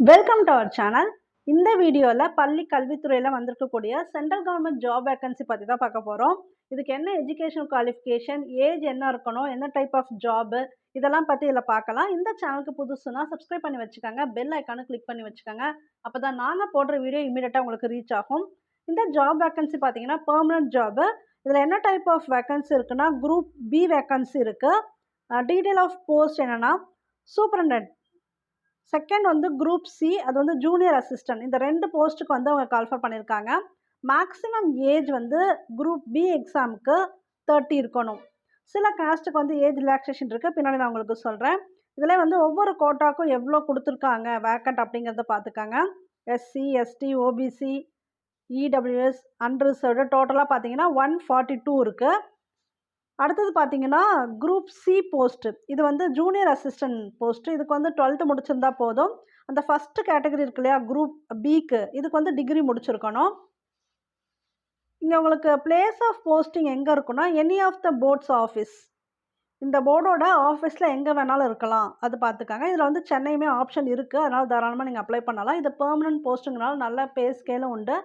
Welcome to our channel இந்த வீடியோவில் பள்ளி கல்வித்துறையில் வந்திருக்கக்கூடிய சென்ட்ரல் கவர்மெண்ட் ஜாப் வேகன்சி பற்றி தான் பார்க்க போகிறோம் இதுக்கு என்ன எஜுகேஷன் குவாலிஃபிகேஷன் ஏஜ் என்ன இருக்கணும் என்ன டைப் ஆஃப் ஜாபு இதெல்லாம் பற்றி இதில் பார்க்கலாம். இந்த சேனலுக்கு புதுசுனா சப்ஸ்கிரைப் பண்ணி வச்சுக்கோங்க. பெல் ஐக்கானு கிளிக் பண்ணி வச்சுக்கோங்க. அப்போ தான் நாங்கள் போடுற வீடியோ இமீடியட்டாக உங்களுக்கு ரீச் ஆகும். இந்த ஜாப் வேகன்சி பார்த்தீங்கன்னா பெர்மனன்ட் ஜாபு இதில் என்ன டைப் ஆஃப் வேகன்சி இருக்குன்னா குரூப் பி வேகன்சி இருக்குது டீட்டெயில் ஆஃப் போஸ்ட் என்னென்னா சூப்பரண்டன்ட் செகண்ட் வந்து குரூப் சி அது வந்து ஜூனியர் அசிஸ்டன்ட் இந்த ரெண்டு போஸ்ட்டுக்கு வந்து அவங்க கால்ஃபர் பண்ணியிருக்காங்க மேக்ஸிமம் ஏஜ் வந்து குரூப் பி எக்ஸாமுக்கு தேர்ட்டி இருக்கணும். சில காஸ்ட்டுக்கு வந்து ஏஜ் ரிலாக்ஸேஷன் இருக்குது பின்னாடி நான் உங்களுக்கு சொல்கிறேன் இதில் வந்து ஒவ்வொரு கோட்டாக்கும் எவ்வளோ கொடுத்துருக்காங்க? வேக்கண்ட் அப்படிங்கிறத பார்த்துக்காங்க. SC ST OBC EWS unreserved டோட்டலாக பார்த்தீங்கன்னா ஒன் ஃபார்ட்டி டூ இருக்குது அடுத்தது பார்த்தீங்கன்னா குரூப் சி போஸ்ட்டு இது வந்து ஜூனியர் அசிஸ்டன்ட் போஸ்ட்டு இதுக்கு வந்து டுவெல்த்து முடிச்சிருந்தா போதும். அந்த ஃபஸ்ட்டு கேட்டகரி இருக்கு இல்லையா குரூப் பிக்கு இதுக்கு வந்து டிகிரி முடிச்சிருக்கணும். இங்கே உங்களுக்கு பிளேஸ் ஆஃப் போஸ்டிங் எங்கே இருக்குன்னா any of the boards office இந்த போர்டோட ஆஃபீஸில் எங்கே வேணாலும் இருக்கலாம். அது பார்த்துக்காங்க. இதில் வந்து சென்னையுமே ஆப்ஷன் இருக்குது அதனால் தாராளமாக நீங்கள் அப்ளை பண்ணலாம். இது பெர்மனன்ட் போஸ்ட்டுங்கனால நல்ல பே ஸ்கேலும் உண்டு.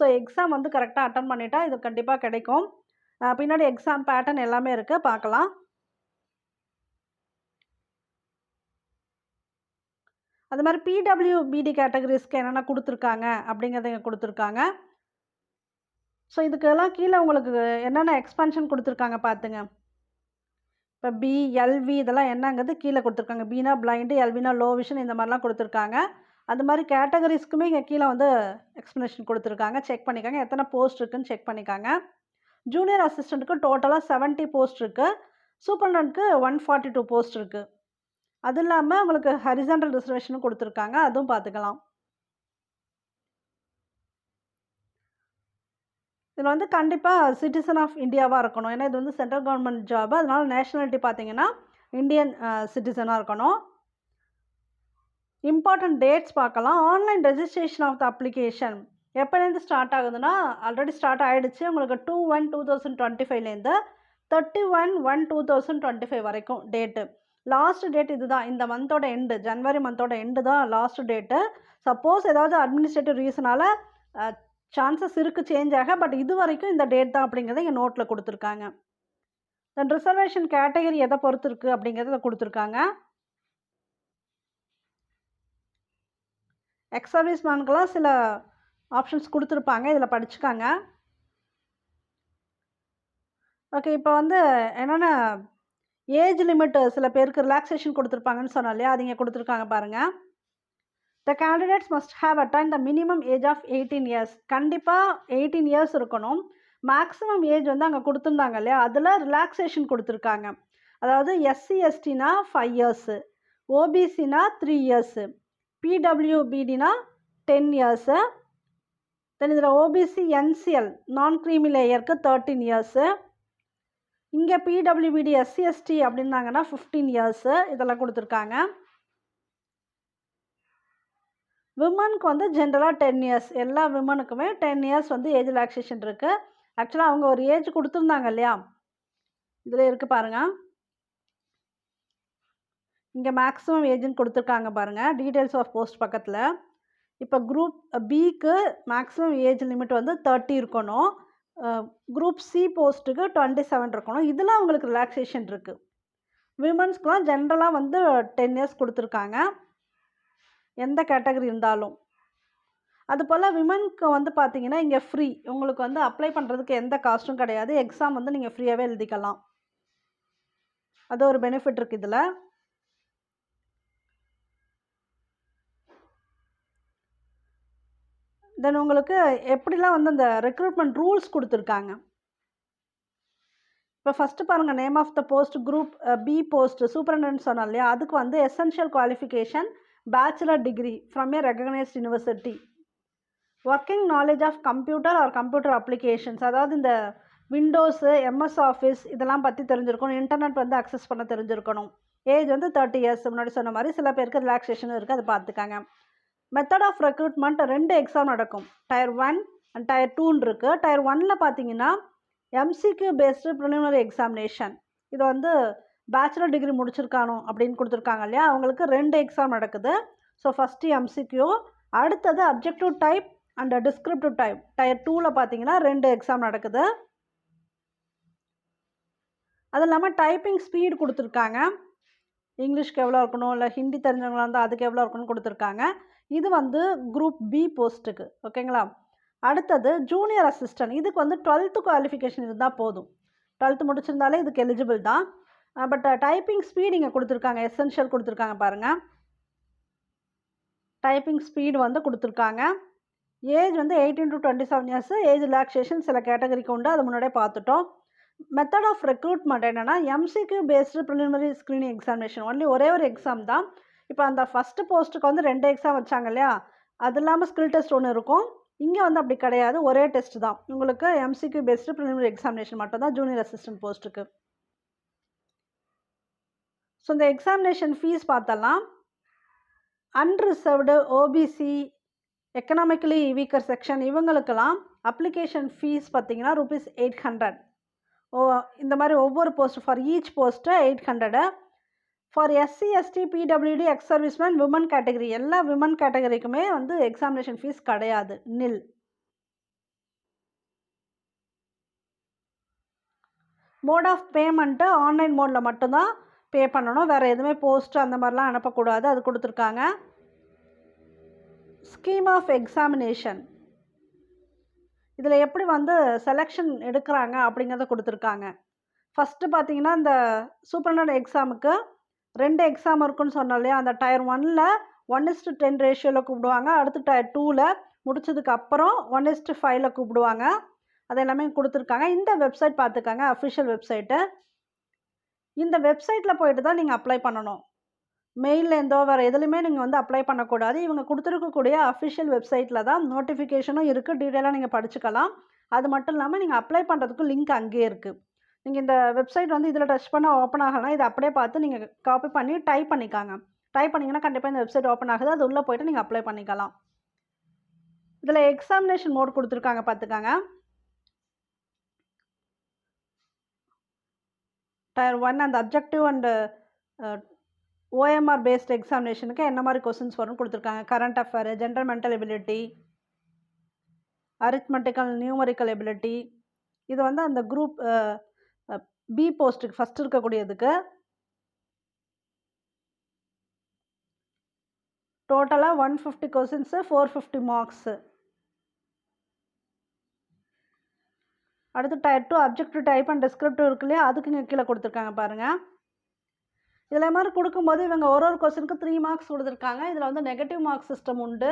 ஸோ எக்ஸாம் வந்து கரெக்டாக அட்டன் பண்ணிட்டா இது கண்டிப்பாக கிடைக்கும். பின்னாடி எக்ஸாம் பேட்டர்ன் எல்லாமே இருக்குது பார்க்கலாம். அது மாதிரி பிடபிள்யூ பிடி கேட்டகரிஸ்க்கு என்னென்ன கொடுத்துருக்காங்க அப்படிங்கிறத இங்கே கொடுத்துருக்காங்க. ஸோ இதுக்கெல்லாம் கீழே உங்களுக்கு என்னென்ன எக்ஸ்பென்ஷன் கொடுத்துருக்காங்க பார்த்துங்க இப்போ பி எல்வி இதெல்லாம் என்னங்கிறது கீழே கொடுத்துருக்காங்க. பீனா பிளைண்டு எல்வினா லோ விஷன் இந்த மாதிரிலாம் கொடுத்துருக்காங்க. அது மாதிரி கேட்டகரிஸ்க்குமே இங்கே கீழே வந்து எக்ஸ்ப்ளனேஷன் கொடுத்துருக்காங்க. செக் பண்ணிக்காங்க. எத்தனை போஸ்ட் இருக்குன்னு செக் பண்ணிக்காங்க. ஜூனியர் அசிஸ்டண்ட்டுக்கு டோட்டலாக செவன்ட்டி போஸ்ட் இருக்குது சூப்பர்டன்ட்க்கு ஒன் ஃபார்ட்டி டூ போஸ்ட் இருக்குது அது இல்லாமல் உங்களுக்கு ஹரிசன்டல் ரிசர்வேஷனும் கொடுத்துருக்காங்க. அதுவும் பார்த்துக்கலாம். இதில் வந்து கண்டிப்பாக சிட்டிசன் ஆஃப் இந்தியாவாக இருக்கணும். ஏன்னா இது வந்து சென்ட்ரல் கவர்மெண்ட் ஜாப் அதனால் நேஷனாலிட்டி பார்த்தீங்கன்னா இந்தியன் சிட்டிசனாக இருக்கணும். இம்பார்ட்டன்ட் டேட்ஸ் பார்க்கலாம். Online registration of the application எப்போலேருந்து start ஆகுதுன்னா ஆல்ரெடி ஸ்டார்ட் ஆகிடுச்சு உங்களுக்கு two one two thousand twenty ஃபைவ்லேருந்து thirty one one two thousand twenty five வரைக்கும் டேட்டு லாஸ்ட் டேட் இதுதான். இந்த மந்தோட எண்டு ஜனவரி மந்தோட எண்டு தான் லாஸ்ட் டேட்டு சப்போஸ் ஏதாவது அட்மினிஸ்ட்ரேட்டிவ் ரீசனால் சான்சஸ் இருக்குது சேஞ்ச் ஆக பட் இது வரைக்கும் இந்த டேட் தான் அப்படிங்கிறத இங்கே நோட்டில் கொடுத்துருக்காங்க. தென் ரிசர்வேஷன் கேட்டகரி எதை பொறுத்து இருக்குது அப்படிங்கிறத கொடுத்துருக்காங்க. எக்ஸ் சர்வீஸ் மேனுக்கெல்லாம் சில ஆப்ஷன்ஸ் கொடுத்துருப்பாங்க இதில் படிச்சுக்காங்க. ஓகே இப்போ வந்து என்னென்ன ஏஜ் லிமிட் சில பேருக்கு ரிலாக்ஸேஷன் கொடுத்துருப்பாங்கன்னு சொன்னோம் இல்லையா அது இங்கே கொடுத்துருக்காங்க பாருங்கள் the candidates must have attain the minimum age of eighteen years கண்டிப்பாக எயிட்டீன் இயர்ஸ் இருக்கணும். மேக்ஸிமம் ஏஜ் வந்து அங்கே கொடுத்துருந்தாங்க இல்லையா அதில் ரிலாக்ஸேஷன் கொடுத்துருக்காங்க. அதாவது எஸ்சி எஸ்டினா ஃபைவ் இயர்ஸு ஓபிசினா த்ரீ இயர்ஸு பிடபிள்யூபிடினா டென் இயர்ஸு தென் இதில் ஓபிசி என்சிஎல் நான் க்ரீமி லேயருக்கு தேர்ட்டீன் இயர்ஸு இங்கே பிடபிள்யூபிடி எஸ்சிஎஸ்டி அப்படின்னாங்கன்னா ஃபிஃப்டீன் இயர்ஸு இதெல்லாம் கொடுத்துருக்காங்க. விமனுக்கு வந்து ஜென்ரலாக டென் இயர்ஸ் எல்லா விமனுக்குமே டென் இயர்ஸ் வந்து ஏஜ் ரிலாக்ஸேஷன் இருக்குது ஆக்சுவலாக அவங்க ஒரு ஏஜ் கொடுத்துருந்தாங்க இல்லையா? இதில் இருக்குது பாருங்கள் இங்கே மேக்ஸிமம் ஏஜ்னு கொடுத்துருக்காங்க பாருங்கள் டீட்டெயில்ஸ் ஆஃப் போஸ்ட் பக்கத்தில். இப்போ குரூப் பிக்கு மேக்ஸிமம் ஏஜ் லிமிட் வந்து தேர்ட்டி இருக்கணும். குரூப் சி போஸ்ட்டுக்கு டுவெண்ட்டி செவன் இருக்கணும். இதில் அவங்களுக்கு ரிலாக்ஸேஷன் இருக்குது விமன்ஸ்க்குலாம் ஜென்ரலாக வந்து டென் இயர்ஸ் கொடுத்துருக்காங்க. எந்த கேட்டகரி இருந்தாலும். அது போல் விமனுக்கு வந்து பார்த்தீங்கன்னா இங்கே ஃப்ரீ உங்களுக்கு வந்து அப்ளை பண்ணுறதுக்கு எந்த காஸ்ட்டும் கிடையாது. எக்ஸாம் வந்து நீங்கள் ஃப்ரீயாகவே எழுதிக்கலாம். அது ஒரு பெனிஃபிட் இருக்குது இதில். தென் உங்களுக்கு எப்படிலாம் வந்து அந்த ரெக்ரூட்மெண்ட் ரூல்ஸ் கொடுத்துருக்காங்க? இப்போ ஃபஸ்ட்டு பாருங்கள் name of the post group B post superintendent சொன்னோம் இல்லையா? அதுக்கு வந்து essential qualification bachelor degree from a recognised university working knowledge of computer or computer applications அதாவது இந்த விண்டோஸு எம்எஸ் ஆஃபீஸ் இதெல்லாம் பற்றி தெரிஞ்சிருக்கணும். இன்டர்நெட் வந்து அக்சஸ் பண்ண தெரிஞ்சிருக்கணும். ஏஜ் வந்து தேர்ட்டி இயர்ஸ் முன்னாடி சொன்ன மாதிரி சில பேருக்கு ரிலாக்ஸேஷன் இருக்குது அதை பார்த்துக்காங்க. மெத்தட் ஆஃப் ரெக்ரூட்மெண்ட் ரெண்டு எக்ஸாம் நடக்கும். டயர் ஒன் அண்ட் டயர் டூன்னு இருக்குது டயர் ஒனில் பார்த்தீங்கன்னா எம்சிக்யூ பேஸ்டு ப்ரிலிமினரி எக்ஸாமினேஷன் இது வந்து பேச்சுலர் டிகிரி முடிச்சிருக்கானோ அப்படின்னு கொடுத்துருக்காங்க இல்லையா? அவங்களுக்கு ரெண்டு எக்ஸாம் நடக்குது. ஸோ ஃபஸ்ட்டு எம்சிக்யூ அடுத்தது objective type and descriptive type tier டூவில் பார்த்தீங்கன்னா ரெண்டு எக்ஸாம் நடக்குது. அது இல்லாமல் டைப்பிங் ஸ்பீடு கொடுத்துருக்காங்க. இங்கிலீஷ்க்கு எவ்வளோ இருக்கணும்? இல்லை ஹிந்தி தெரிஞ்சவங்களாக இருந்தால் அதுக்கு எவ்வளோ இருக்கணும்னு கொடுத்துருக்காங்க. இது வந்து குரூப் பி போஸ்ட்டுக்கு ஓகேங்களா அடுத்தது ஜூனியர் அசிஸ்டன்ட் இதுக்கு வந்து டுவெல்த்து குவாலிஃபிகேஷன் இருந்தால் போதும். டுவெல்த்து முடிச்சிருந்தாலே இதுக்கு எலிஜிபிள் தான். பட் டைப்பிங் ஸ்பீடு இங்கே கொடுத்துருக்காங்க எசென்ஷியல் கொடுத்துருக்காங்க பாருங்கள் டைப்பிங் ஸ்பீடு வந்து கொடுத்துருக்காங்க. ஏஜ் வந்து eighteen to twenty seven years age relaxation சில கேட்டகரிக்கு உண்டு அது முன்னாடியே பார்த்துட்டோம். மெத்தட் ஆஃப் ரெக்ரூட்மெண்ட் என்னென்னா MCQ based preliminary screening examination only ஒரே ஒரு எக்ஸாம் தான். இப்போ அந்த ஃபஸ்ட்டு போஸ்ட்டுக்கு வந்து ரெண்டு எக்ஸாம் வச்சாங்க இல்லையா? அது இல்லாமல் ஸ்கில் டெஸ்ட் ஒன்று இருக்கும். இங்கே வந்து அப்படி கிடையாது. ஒரே டெஸ்ட் தான். உங்களுக்கு எம்சிக்கு பெஸ்ட்டு ப்ரிலிமினரி எக்ஸாமினேஷன் மட்டும் தான் ஜூனியர் அசிஸ்டன்ட் போஸ்ட்டுக்கு ஸோ இந்த எக்ஸாமினேஷன் ஃபீஸ் பார்த்தலாம். Unreserved OBC economically weaker section இவங்களுக்கெல்லாம் அப்ளிகேஷன் ஃபீஸ் பார்த்திங்கன்னா ருபீஸ் எயிட் ஹண்ட்ரட் ஓ இந்த மாதிரி ஒவ்வொரு post for each post eight hundred for SC ST PWD ex serviceman women category எல்லா விமன் கேட்டகரிக்குமே வந்து எக்ஸாமினேஷன் ஃபீஸ் கிடையாது. நில் மோட் ஆஃப் பேமெண்ட்டு ஆன்லைன் மோடில் மட்டும்தான் பே பண்ணணும். வேறு எதுவுமே போஸ்ட்டு அந்த மாதிரிலாம் அனுப்பக்கூடாது. அது கொடுத்துருக்காங்க. ஸ்கீம் ஆஃப் எக்ஸாமினேஷன் இதில் எப்படி வந்து செலெக்ஷன் எடுக்கிறாங்க அப்படிங்கிறத கொடுத்துருக்காங்க. ஃபஸ்ட்டு பார்த்தீங்கன்னா இந்த சூப்பர்னட் எக்ஸாமுக்கு ரெண்டு எக்ஸாம் இருக்குன்னு சொன்னோம் இல்லையா? அந்த டயர் ஒன்னில் ஒன் இஸ்டு டென் ரேஷியோவில் கூப்பிடுவாங்க. அடுத்து டயர் டூவில் முடிச்சதுக்கு அப்புறம் ஒன் இஸ்டு ஃபைவ்ல கூப்பிடுவாங்க. அது எல்லாமே கொடுத்துருக்காங்க. இந்த வெப்சைட் பார்த்துக்கோங்க அஃபிஷியல் வெப்சைட்டு இந்த வெப்சைட்டில் போயிட்டு தான் நீங்கள் அப்ளை பண்ணணும். மெயிலேருந்தோ வேறு எதுலையுமே நீங்கள் வந்து அப்ளை பண்ணக்கூடாது. இவங்க கொடுத்துருக்கக்கூடிய அஃபிஷியல் வெப்சைட்டில் தான் நோட்டிஃபிகேஷனும் இருக்குது டீட்டெயிலாக நீங்கள் படிச்சுக்கலாம். அது மட்டும் இல்லாமல் நீங்கள் அப்ளை பண்ணுறதுக்கு லிங்க் அங்கேயே இருக்குது நீங்கள் இந்த வெப்சைட் வந்து இதில் டச் பண்ண ஓப்பன் ஆகலாம் இதை அப்படியே பார்த்து நீங்கள் காப்பி பண்ணி டைப் பண்ணிக்காங்க. டைப் பண்ணிங்கன்னா கண்டிப்பாக இந்த வெப்சைட் ஓப்பன் ஆகுது. அது உள்ளே போய்ட்டு நீங்கள் அப்ளை பண்ணிக்கலாம். இதில் எக்ஸாமினேஷன் மோட் கொடுத்துருக்காங்க பார்த்துக்காங்க. டயர் ஒன் அந்த அப்ஜெக்டிவ் அண்டு ஓஎம்ஆர் பேஸ்ட் எக்ஸாமினேஷனுக்கு என்ன மாதிரி கொஸ்டின்ஸ் வரும்னு கொடுத்துருக்காங்க. Current affair general mental ability arithmetical numerical ability இது வந்து அந்த குரூப் பி போஸ்ட்டுக்கு ஃபஸ்ட் இருக்கக்கூடியதுக்கு டோட்டலாக one fifty questions four fifty marks அடுத்து tier two objective type and descriptive இருக்கு இல்லையா? அதுக்கு இங்கே கீழே கொடுத்துருக்காங்க பாருங்கள் இதில் மாதிரி கொடுக்கும்போது இவங்க ஒரு ஒரு கொஸ்டினுக்கு த்ரீ மார்க்ஸ் கொடுத்துருக்காங்க. இதில் வந்து நெகட்டிவ் மார்க் சிஸ்டம் உண்டு.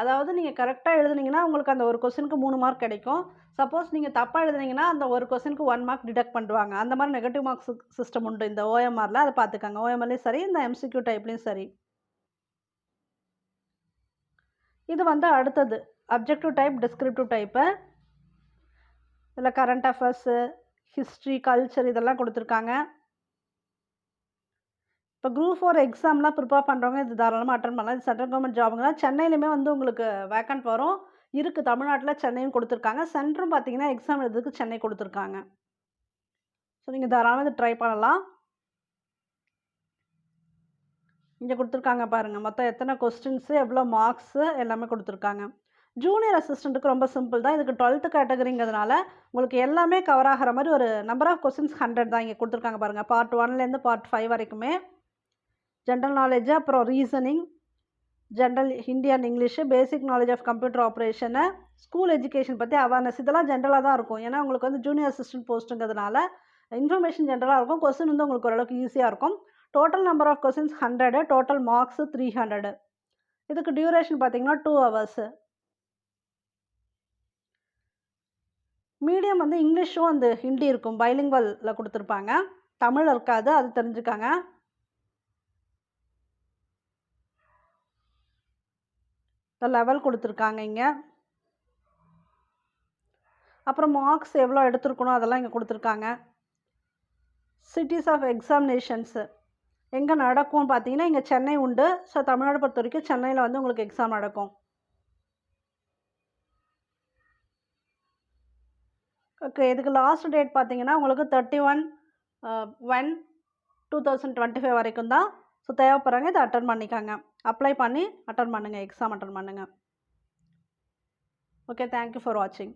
அதாவது நீங்கள் கரெக்டாக எழுதுனீங்கன்னா உங்களுக்கு அந்த ஒரு கொஸ்டினுக்கு மூணு மார்க் கிடைக்கும். சப்போஸ் நீங்கள் தப்பாக எழுதுனீங்கன்னா அந்த ஒரு கொஸ்டினுக்கு ஒன் மார்க் டிடெக்ட் பண்ணுவாங்க அந்த மாதிரி நெகட்டிவ் மார்க்ஸ் சிஸ்டம் உண்டு. இந்த ஓஎம்ஆரில் அதை பார்த்துக்காங்க. ஓஎம்ஆர்லேயும் சரி இந்த எம்சிக்யூ டைப்லேயும் சரி. இது வந்து அடுத்தது. அப்ஜெக்டிவ் டைப் டிஸ்கிரிப்டிவ் டைப்பு இதில் கரண்ட் அஃபேர்ஸு ஹிஸ்ட்ரி கல்ச்சர் இதெல்லாம் கொடுத்துருக்காங்க. இப்போ குரூப் ஃபோர் எக்ஸாம்லாம் ப்ரிப்பேர் பண்ணுறவங்க இது தாராளமாக அட்டன் பண்ணலாம். இது சென்ட்ரல் கவர்மெண்ட் ஜாபுங்க சென்னையிலுமே வந்து உங்களுக்கு வேக்கண்ட் வரும். இருக்குது தமிழ்நாட்டில் சென்னையும் கொடுத்துருக்காங்க. சென்டரும் பார்த்தீங்கன்னா எக்ஸாம் எழுதுறதுக்கு சென்னை கொடுத்துருக்காங்க. ஸோ நீங்கள் தாராளமாக இது ட்ரை பண்ணலாம். இங்கே கொடுத்துருக்காங்க பாருங்கள் மொத்தம் எத்தனை கொஸ்டின்ஸு எவ்வளோ மார்க்ஸு எல்லாமே கொடுத்துருக்காங்க. ஜூனியர் அசிஸ்டண்ட்டுக்கு ரொம்ப சிம்பிள் தான். இதுக்கு டுவெல்த்து கேட்டகரிங்கிறதுனால உங்களுக்கு எல்லாமே கவர் ஆகிற மாதிரி ஒரு நம்பர் ஆஃப் கொஸ்டின்ஸ் ஹண்ட்ரட் தான் இங்கே கொடுத்துருக்காங்க பாருங்கள் பார்ட் ஒன்லேருந்து பார்ட் ஃபைவ் வரைக்குமே. ஜென்ரல் நாலேஜு அப்புறம் reasoning general Hindi and English basic knowledge of computer operation school education பற்றி அவேர்னஸ் இதெல்லாம் ஜென்ரலாக தான் இருக்கும். ஏன்னா உங்களுக்கு வந்து ஜூனியர் அசிஸ்டன்ட் போஸ்ட்டுங்கிறதுனால இன்ஃபர்மேஷன் ஜென்ரலாக இருக்கும். கொஸ்டின் வந்து உங்களுக்கு ஓரளவுக்கு ஈஸியாக இருக்கும். Total number of questions hundred total marks three hundred இதுக்கு டியூரேஷன் பார்த்தீங்கன்னா டூ ஹவர்ஸு மீடியம் வந்து இங்கிலீஷும் அந்த ஹிந்தி இருக்கும். பைலிங்வலில் கொடுத்துருப்பாங்க. தமிழ் இருக்காது அது தெரிஞ்சுக்காங்க. லெவல் கொடுத்துருக்காங்க இங்கே அப்புறம் மார்க்ஸ் எவ்வளோ எடுத்துருக்கணும் அதெல்லாம் இங்கே கொடுத்துருக்காங்க. சிட்டிஸ் ஆஃப் எக்ஸாமினேஷன்ஸு எங்கே நடக்கும்னு பார்த்தீங்கன்னா இங்கே சென்னை உண்டு. ஸோ தமிழ்நாடு பொறுத்த வரைக்கும் சென்னையில் வந்து உங்களுக்கு எக்ஸாம் நடக்கும். ஓகே இதுக்கு லாஸ்ட் டேட் பார்த்தீங்கன்னா உங்களுக்கு thirty one one two thousand twenty five வரைக்கும் தான். ஸோ தேவைப்படுறாங்க இதை அட்டன் பண்ணிக்கோங்க. அப்ளை பண்ணி அட்டன் பண்ணுங்கள் எக்ஸாம் அட்டன் பண்ணுங்கள் ஓகே தேங்க்யூ ஃபார் வாட்சிங்